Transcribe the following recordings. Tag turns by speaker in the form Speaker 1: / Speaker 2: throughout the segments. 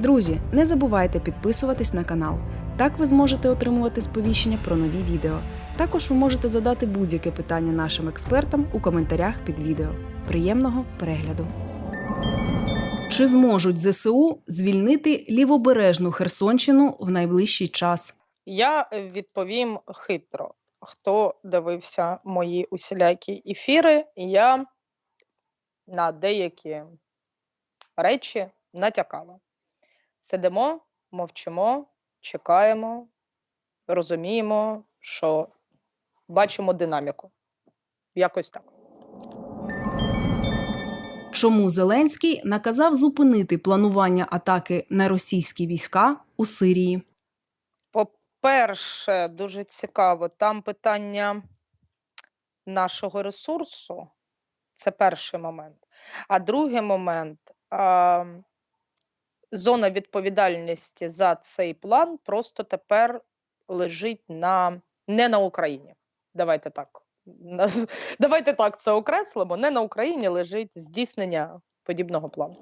Speaker 1: Друзі, не забувайте підписуватись на канал. Так ви зможете отримувати сповіщення про нові відео. Також ви можете задати будь-яке питання нашим експертам у коментарях під відео. Приємного перегляду! Чи зможуть ЗСУ звільнити лівобережну Херсонщину в найближчий час?
Speaker 2: Я відповім хитро. Хто дивився мої усілякі ефіри, я на деякі речі натякала. Сидимо, мовчимо, чекаємо, розуміємо, що бачимо динаміку. Якось так.
Speaker 1: Чому Зеленський наказав зупинити планування атаки на російські війська у Сирії?
Speaker 2: По-перше, дуже цікаво, там питання нашого ресурсу. Це перший момент. А другий момент зона відповідальності за цей план просто тепер лежить на не на Україні. Давайте так. Давайте так це окреслимо. Не на Україні лежить здійснення подібного плану.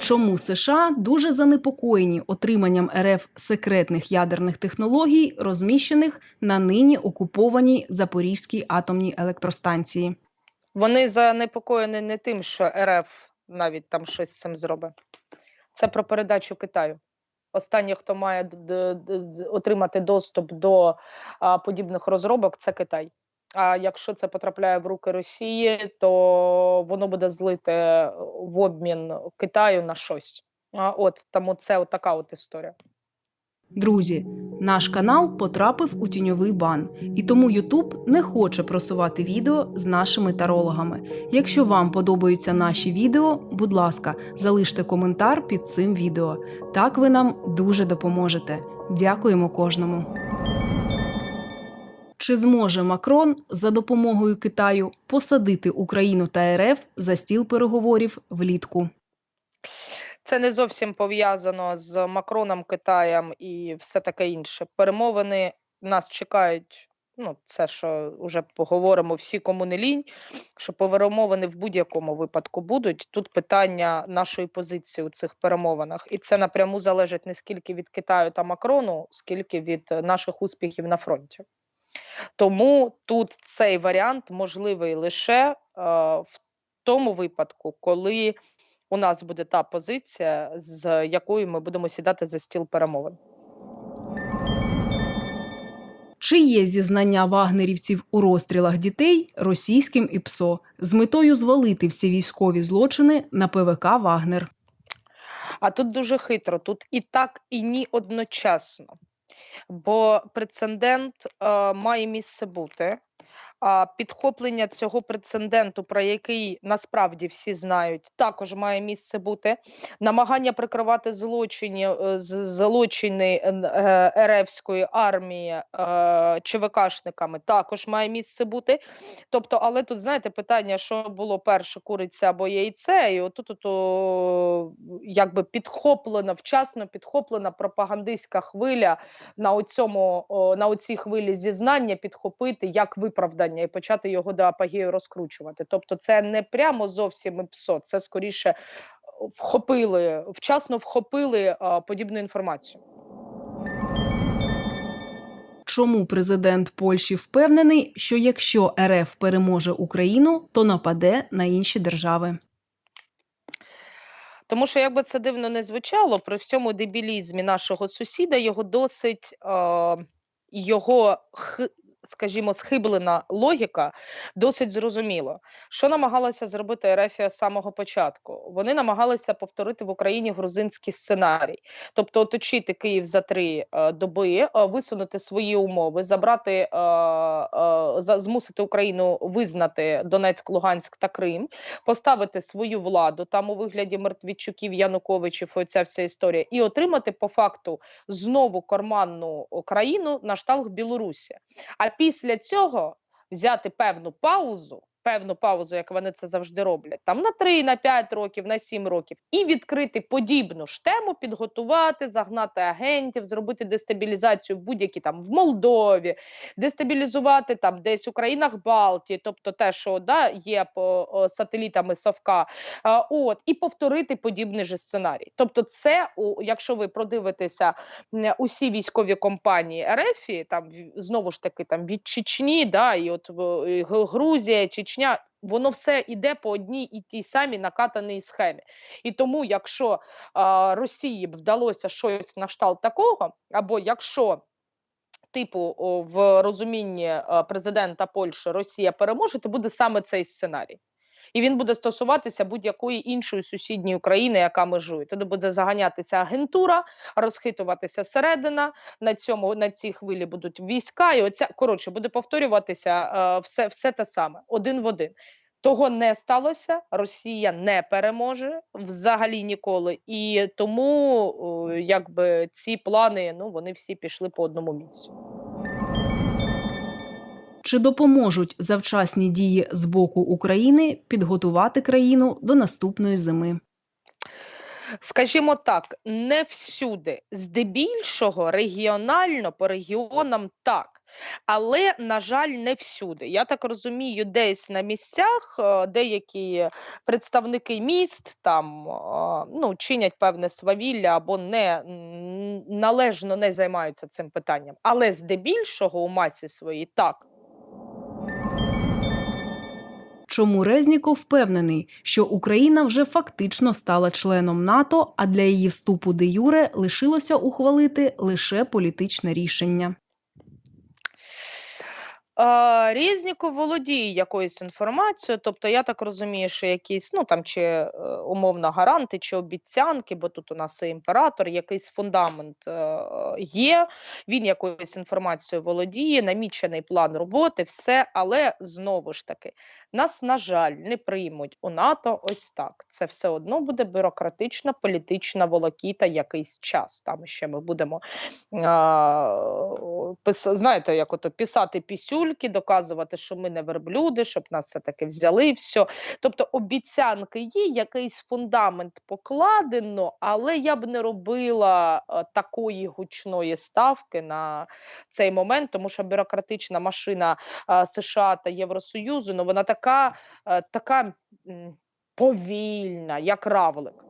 Speaker 1: Чому США дуже занепокоєні отриманням РФ секретних ядерних технологій, розміщених на нині окупованій Запорізькій атомній електростанції?
Speaker 2: Вони занепокоєні не тим, що РФ навіть там щось з цим зробить. Це про передачу Китаю. Останнє, хто має отримати доступ до а, подібних розробок, це Китай. А якщо це потрапляє в руки Росії, то воно буде злите в обмін Китаю на щось. А, от тому це от така от історія.
Speaker 1: Друзі, наш канал потрапив у тіньовий бан, і тому YouTube не хоче просувати відео з нашими тарологами. Якщо вам подобаються наші відео, будь ласка, залиште коментар під цим відео. Так ви нам дуже допоможете. Дякуємо кожному. Чи зможе Макрон за допомогою Китаю посадити Україну та РФ за стіл переговорів влітку?
Speaker 2: Це не зовсім пов'язано з Макроном, Китаєм і все таке інше. Перемовини нас чекають. Ну, це що вже поговоримо всі, кому не лінь, що перемовини в будь-якому випадку будуть. Тут питання нашої позиції у цих перемовинах, і це напряму залежить не скільки від Китаю та Макрону, скільки від наших успіхів на фронті. Тому тут цей варіант можливий лише е, в тому випадку, коли у нас буде та позиція, з якою ми будемо сідати за стіл перемовин.
Speaker 1: Чи є зізнання вагнерівців у розстрілах дітей російським ІПСО з метою звалити всі військові злочини на ПВК Вагнер?
Speaker 2: А тут дуже хитро, тут і так, і ні одночасно. Бо прецедент е, має місце бути. Підхоплення цього прецеденту, про який насправді всі знають, також має місце бути. Намагання прикривати злочині, е, злочини е, РФської армії е, ЧВКшниками також має місце бути. Тобто, але тут знаєте питання, що було перше, куриця або яйце, і отут от, якби підхоплена, вчасно підхоплена пропагандистська хвиля на оцьому на оцій хвилі зізнання підхопити як виправдання і почати його до апогею розкручувати. Тобто, це не прямо зовсім ІПСО, це скоріше вхопили, вчасно вхопили а, подібну інформацію.
Speaker 1: Чому президент Польщі впевнений, що якщо РФ переможе Україну, то нападе на інші держави?
Speaker 2: Тому що, як би це дивно не звучало, при всьому дебілізмі нашого сусіда його досить е, його скажімо, схиблена логіка досить зрозуміло. Що намагалася зробити Ерефія з самого початку? Вони намагалися повторити в Україні грузинський сценарій, тобто оточити Київ за три е, доби, е, висунути свої умови, забрати, е, е, змусити Україну визнати Донецьк, Луганськ та Крим, поставити свою владу там у вигляді Мертвічуків, Януковичів, оця вся історія, і отримати по факту знову карманну країну на шталх Білорусі. А після цього взяти певну паузу певну паузу, як вони це завжди роблять, там на 3, на 5 років, на 7 років, і відкрити подібну ж тему, підготувати, загнати агентів, зробити дестабілізацію будь-які там в Молдові, дестабілізувати там десь у країнах Балтії, тобто те, що да, є по о, сателітами Совка, а, от, і повторити подібний же сценарій. Тобто, це, у, якщо ви продивитеся усі військові компанії РФ, там знову ж таки там від Чечні, да, і от і Грузія, Чечня. Воно все йде по одній і тій самій накатаній схемі. І тому, якщо а, Росії б вдалося щось на шталт такого, або якщо типу в розумінні е, президента Польщі Росія переможе, то буде саме цей сценарій. І він буде стосуватися будь-якої іншої сусідньої України, яка межує. Тоді буде заганятися агентура, розхитуватися середина. На цьому на цій хвилі будуть війська, і оця коротше буде повторюватися е, все, все те саме, один в один. Того не сталося. Росія не переможе взагалі ніколи, і тому якби ці плани ну вони всі пішли по одному місцю.
Speaker 1: Чи допоможуть завчасні дії з боку України підготувати країну до наступної зими?
Speaker 2: Скажімо так, не всюди, здебільшого регіонально по регіонам так. Але, на жаль, не всюди. Я так розумію, десь на місцях е, деякі представники міст там е, ну, чинять певне свавілля або не належно не займаються цим питанням. Але здебільшого у масі своїй так.
Speaker 1: Чому Резніков впевнений, що Україна вже фактично стала членом НАТО, а для її вступу де юре лишилося ухвалити лише політичне рішення?
Speaker 2: Е, Резніков володіє якоюсь інформацією, тобто я так розумію, що якісь, ну там чи е, умовно гаранти, чи обіцянки, бо тут у нас і імператор, якийсь фундамент е, є. Він якоюсь інформацією володіє, намічений план роботи, все, але знову ж таки, нас, на жаль, не приймуть у НАТО ось так. Це все одно буде бюрократична політична волокіта якийсь час. Там ще ми будемо а, пис, знаєте, як ото писати пісюльки, доказувати, що ми не верблюди, щоб нас все-таки взяли і все. Тобто обіцянки є, якийсь фундамент покладено, але я б не робила е, такої гучної ставки на цей момент, тому що бюрократична машина е, США та Євросоюзу, ну вона така, е, така повільна, як равлик.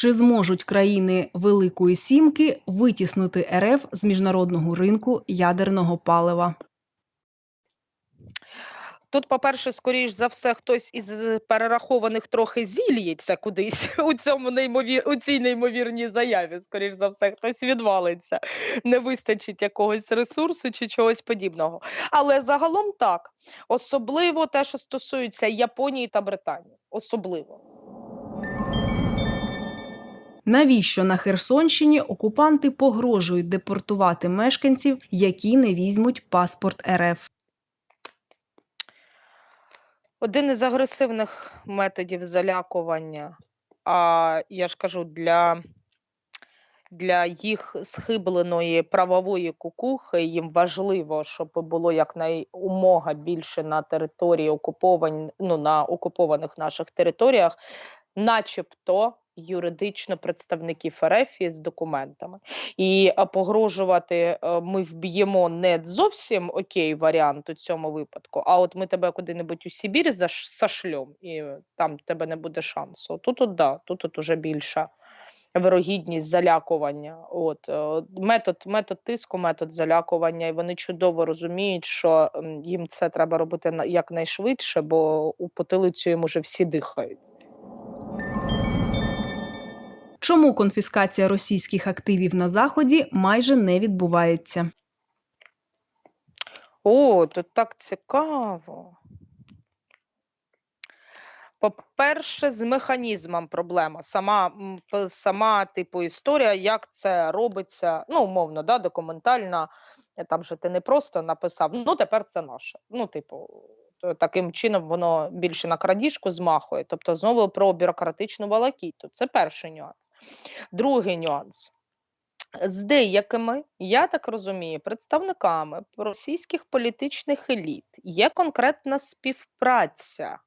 Speaker 1: Чи зможуть країни Великої Сімки витіснити РФ з міжнародного ринку ядерного палива?
Speaker 2: Тут, по-перше, скоріш за все, хтось із перерахованих трохи зільється кудись у цьому неймовір... у цій неймовірній заяві. Скоріш за все, хтось відвалиться, не вистачить якогось ресурсу чи чогось подібного. Але загалом так, особливо те, що стосується Японії та Британії. Особливо.
Speaker 1: Навіщо на Херсонщині окупанти погрожують депортувати мешканців, які не візьмуть паспорт РФ?
Speaker 2: Один із агресивних методів залякування, а я ж кажу, для, для їх схибленої правової кукухи їм важливо, щоб було якнаймога більше на території окуповані, ну, на окупованих наших територіях, начебто юридично представників РФ з документами. І погрожувати е, ми вб'ємо не зовсім окей варіант у цьому випадку, а от ми тебе куди-небудь у Сибір заш- зашльом, і там тебе не буде шансу. Тут от да, тут от уже більша вирогідність залякування. От е, метод, метод тиску, метод залякування, і вони чудово розуміють, що їм це треба робити якнайшвидше, бо у потилицю їм уже всі дихають.
Speaker 1: Чому конфіскація російських активів на заході майже не відбувається?
Speaker 2: О, тут так цікаво. По-перше, з механізмом проблема. Сама, сама типу історія, як це робиться, ну, умовно, да, документальна. е, Там же ти не просто написав, ну тепер це наше. Ну, типу, то таким чином воно більше на крадіжку змахує. Тобто, знову про бюрократичну балакіту. Це перший нюанс. Другий нюанс. З деякими, я так розумію, представниками російських політичних еліт є конкретна співпраця,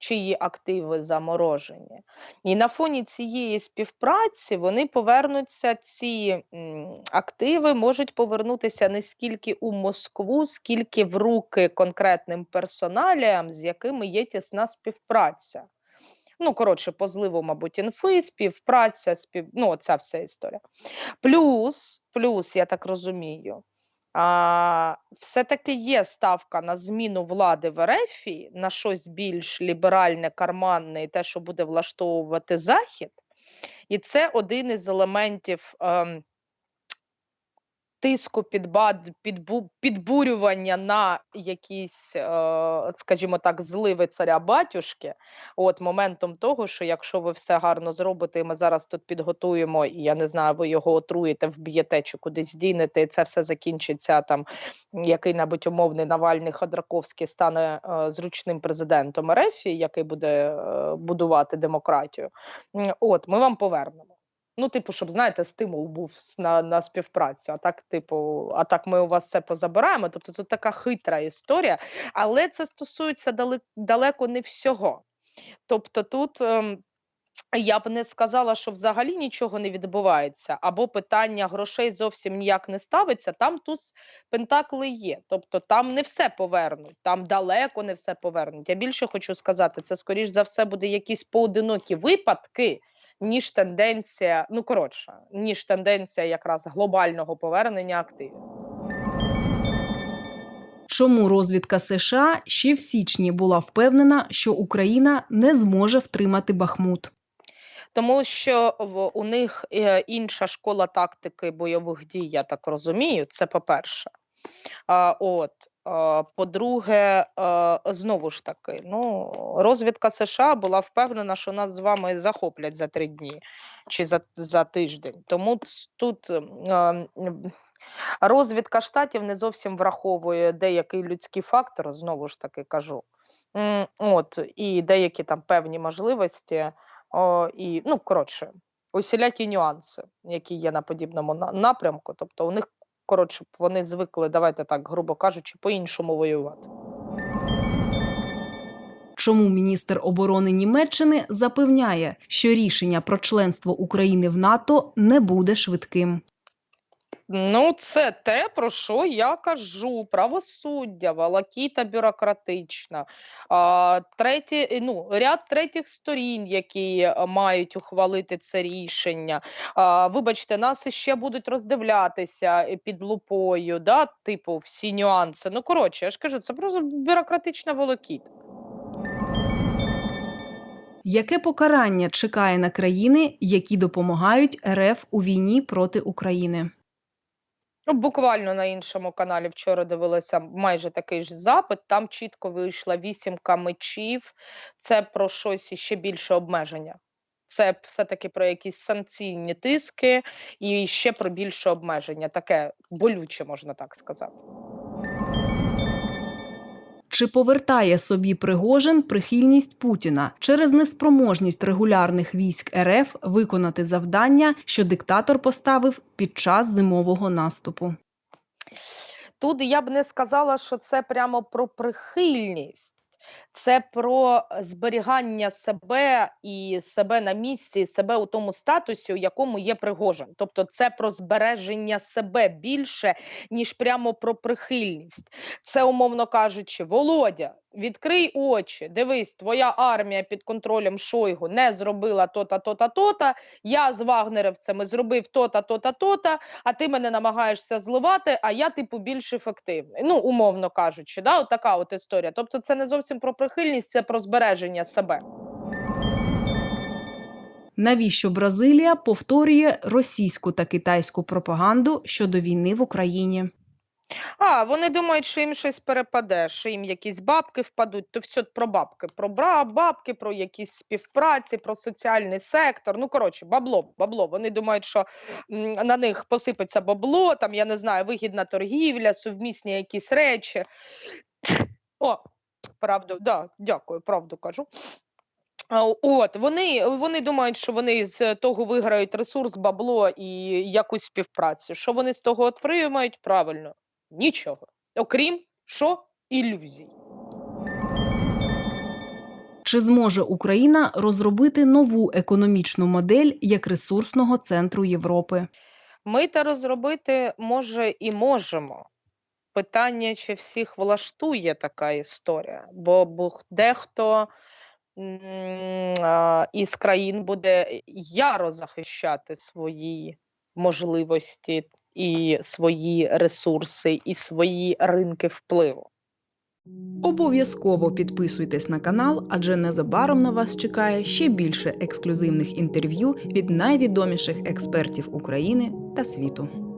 Speaker 2: чиї активи заморожені. І на фоні цієї співпраці вони повернуться, ці активи можуть повернутися не скільки у Москву, скільки в руки конкретним персоналіям, з якими є тісна співпраця. Ну, коротше, по зливу, мабуть, інфи, співпраця, спів... ну, ця вся історія. Плюс, плюс, я так розумію, все-таки є ставка на зміну влади в Ерефії, на щось більш ліберальне, карманне і те, що буде влаштовувати Захід. І це один із елементів ем, тиску, підбад, підбу, підбурювання на якісь, е, скажімо так, зливи царя батюшки. От моментом того, що якщо ви все гарно зробите, і ми зараз тут підготуємо, і я не знаю, ви його отруєте, вб'єте чи кудись дінете, і це все закінчиться там. Який-небудь умовний Навальний Ходорковський стане е, зручним президентом РФ, який буде е, будувати демократію. От ми вам повернемо. Ну, типу, щоб знаєте, стимул був на, на співпрацю. А так, типу, а так ми у вас це позабираємо. Тобто тут така хитра історія, але це стосується далеко не всього. Тобто, тут. ем, я б не сказала, що взагалі нічого не відбувається, або питання грошей зовсім ніяк не ставиться. Там туз пентакли є. Тобто там не все повернуть, там далеко не все повернуть. Я більше хочу сказати, це скоріш за все буде якісь поодинокі випадки, ніж тенденція, ну коротше, ніж тенденція якраз глобального повернення активів.
Speaker 1: Чому розвідка США ще в січні була впевнена, що Україна не зможе втримати Бахмут?
Speaker 2: Тому що в у них е, інша школа тактики бойових дій, я так розумію. Це по-перше. От. По-друге, знову ж таки, ну, розвідка США була впевнена, що нас з вами захоплять за три дні чи за, за тиждень. Тому тут розвідка штатів не зовсім враховує деякий людський фактор, знову ж таки кажу. От, і деякі там певні можливості, і, ну, коротше, усілякі нюанси, які є на подібному напрямку. Тобто у них, коротше, вони звикли, давайте так, грубо кажучи, по-іншому воювати.
Speaker 1: Чому міністр оборони Німеччини запевняє, що рішення про членство України в НАТО не буде швидким?
Speaker 2: Ну, це те, про що я кажу: правосуддя, волокіта бюрократична, а, треті, ну, ряд третіх сторін, які е, мають ухвалити це рішення. А, вибачте, нас іще будуть роздивлятися е, під лупою, да, типу, всі нюанси. Ну, коротше, я ж кажу, це просто бюрократична волокіта.
Speaker 1: Яке покарання чекає на країни, які допомагають РФ у війні проти України?
Speaker 2: Ну, буквально на іншому каналі вчора дивилася майже такий ж запит. Там чітко вийшла вісімка мечів. Це про щось іще більше обмеження. Це все-таки про якісь санкційні тиски і ще про більше обмеження. Таке болюче, можна так сказати.
Speaker 1: Чи повертає собі Пригожин прихильність Путіна через неспроможність регулярних військ РФ виконати завдання, що диктатор поставив під час зимового наступу?
Speaker 2: Тут я б не сказала, що це прямо про прихильність. Це про зберігання себе і себе на місці, і себе у тому статусі, у якому є Пригожин. Тобто, це про збереження себе більше, ніж прямо про прихильність. Це, умовно кажучи, Володя, відкрий очі, дивись, твоя армія під контролем Шойгу не зробила то-та, то-та, то-та. Я з вагнерівцями зробив то-та, то-та, то-та, а ти мене намагаєшся зливати, а я, типу, більш ефективний. Ну, умовно кажучи, да, от така от історія. Тобто, це не зовсім про прихильність, це про збереження себе.
Speaker 1: Навіщо Бразилія повторює російську та китайську пропаганду щодо війни в Україні?
Speaker 2: А, вони думають, що їм щось перепаде, що їм якісь бабки впадуть, то все про бабки, про бабки, про якісь співпраці, про соціальний сектор. Ну, коротше, бабло, бабло. Вони думають, що на них посипеться бабло, там, я не знаю, вигідна торгівля, сувмісні якісь речі. О, правду, да, дякую, правду кажу. От вони, вони думають, що вони з того виграють ресурс, бабло і якусь співпрацю. Що вони з того отримають? Правильно, нічого. Окрім що ілюзій.
Speaker 1: Чи зможе Україна розробити нову економічну модель як ресурсного центру Європи?
Speaker 2: Ми та розробити може і можемо. Питання, чи всіх влаштує така історія, бо дехто із країн буде яро захищати свої можливості і свої ресурси, і свої ринки впливу.
Speaker 1: Обов'язково підписуйтесь на канал, адже незабаром на вас чекає ще більше ексклюзивних інтерв'ю від найвідоміших експертів України та світу.